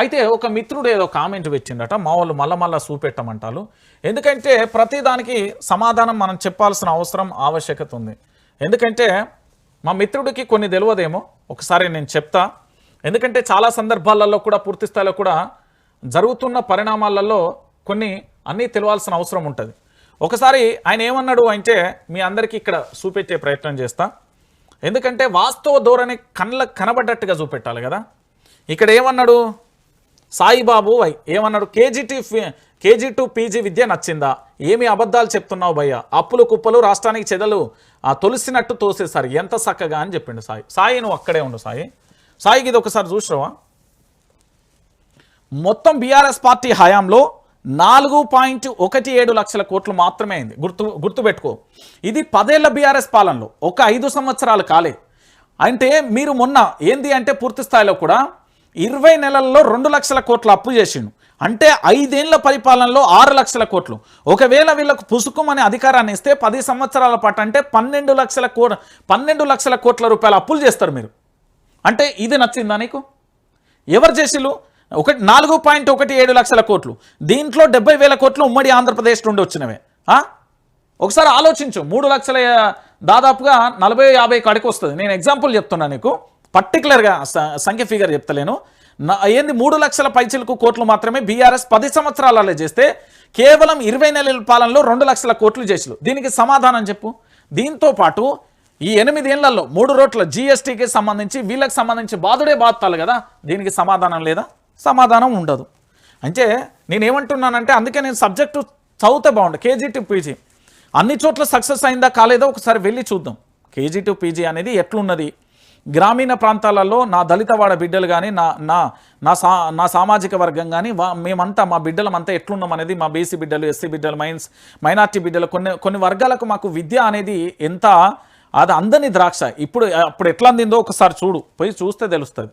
అయితే ఒక మిత్రుడు ఏదో కామెంట్ పెట్టిండట మా వాళ్ళు మళ్ళా మళ్ళా చూపెట్టమంటారు ఎందుకంటే ప్రతి దానికి సమాధానం మనం చెప్పాల్సిన అవసరం ఆవశ్యకత ఉంది. ఎందుకంటే మా మిత్రుడికి కొన్ని తెలియదేమో ఒకసారి నేను చెప్తా. ఎందుకంటే చాలా సందర్భాలలో కూడా పూర్తి స్థాయిలో కూడా జరుగుతున్న పరిణామాలలో కొన్ని అన్నీ తెలియాల్సిన అవసరం ఉంటుంది. ఒకసారి ఆయన ఏమన్నాడు అంటే మీ అందరికీ ఇక్కడ చూపెట్టే ప్రయత్నం చేస్తా. ఎందుకంటే వాస్తవ ధోరణి కళ్ళకు కనబడ్డట్టుగా చూపెట్టాలి కదా. ఇక్కడ ఏమన్నాడు? సాయిబాబు వై ఏమన్నాడు? కేజీటీ కేజీ టు పీజీ విద్య నచ్చిందా? ఏమి అబద్ధాలు చెప్తున్నావు భయ్య? అప్పులు కుప్పలు రాష్ట్రానికి చెదలు. ఆ తొలిసినట్టు తోసేసారు ఎంత చక్కగా అని చెప్పిండు సాయి. సాయి నువ్వు అక్కడే ఉండు సాయి. సాయికి ఇది ఒకసారి చూసినావా? మొత్తం బీఆర్ఎస్ పార్టీ హయాంలో నాలుగు పాయింట్ ఒకటి ఏడు లక్షల కోట్లు మాత్రమే అయింది. గుర్తు గుర్తుపెట్టుకో. ఇది పదేళ్ళ బీఆర్ఎస్ పాలనలో ఒక ఐదు సంవత్సరాలు కాలే. అంటే మీరు మొన్న ఏంది అంటే పూర్తి స్థాయిలో కూడా ఇరవై నెలల్లో రెండు లక్షల కోట్ల అప్పు చేసిండు. అంటే ఐదేళ్ళ పరిపాలనలో ఆరు లక్షల కోట్లు. ఒకవేళ వీళ్ళకు పుసుకుమని అధికారాన్ని ఇస్తే పది సంవత్సరాల పాటు అంటే పన్నెండు లక్షల కో పన్నెండు లక్షల కోట్ల రూపాయల అప్పులు చేస్తారు మీరు. అంటే ఇది నచ్చిందా నీకు? ఎవరు చేసిళ్ళు? ఒకటి నాలుగు పాయింట్ ఒకటి ఏడు లక్షల కోట్లు. దీంట్లో డెబ్బై వేల కోట్లు ఉమ్మడి ఆంధ్రప్రదేశ్ నుండి వచ్చినవే. ఒకసారి ఆలోచించు. మూడు లక్షల దాదాపుగా నలభై యాభై కాడికి వస్తుంది. నేను ఎగ్జాంపుల్ చెప్తున్నా నీకు. పర్టికులర్గా సంఖ్య ఫిగర్ చెప్తలేను. నా ఏంది మూడు లక్షల పైచిలకు కోట్లు మాత్రమే బీఆర్ఎస్ పది సంవత్సరాలలో చేస్తే కేవలం ఇరవై నెలల పాలనలో రెండు లక్షల కోట్లు చేసిలు. దీనికి సమాధానం చెప్పు. దీంతో పాటు ఈ ఎనిమిదేళ్ళలో మూడు రోట్ల జీఎస్టీకి సంబంధించి వీళ్ళకి సంబంధించి బాధుడే బాధతాలు కదా? దీనికి సమాధానం లేదా? సమాధానం ఉండదు. అంటే నేనేమంటున్నానంటే అందుకే నేను సబ్జెక్టు చదివితే బాగుండు. KG to PG. అన్ని చోట్ల సక్సెస్ అయిందా కాలేదో ఒకసారి వెళ్ళి చూద్దాం. కేజీ టు పీజీ అనేది ఎట్లున్నది? గ్రామీణ ప్రాంతాలలో నా దళితవాడ బిడ్డలు కానీ నా నా నా సా నా సామాజిక వర్గం కానీ మేమంతా మా బిడ్డలమంతా ఎట్లున్నాం అనేది మా బీసీ బిడ్డలు ఎస్సీ బిడ్డలు మైన్స్ మైనార్టీ బిడ్డలు కొన్ని కొన్ని వర్గాలకు మాకు విద్య అనేది ఎంత అది అందని ద్రాక్ష. ఇప్పుడు అప్పుడు ఎట్లా అందిందో ఒకసారి చూడు. పోయి చూస్తే తెలుస్తుంది.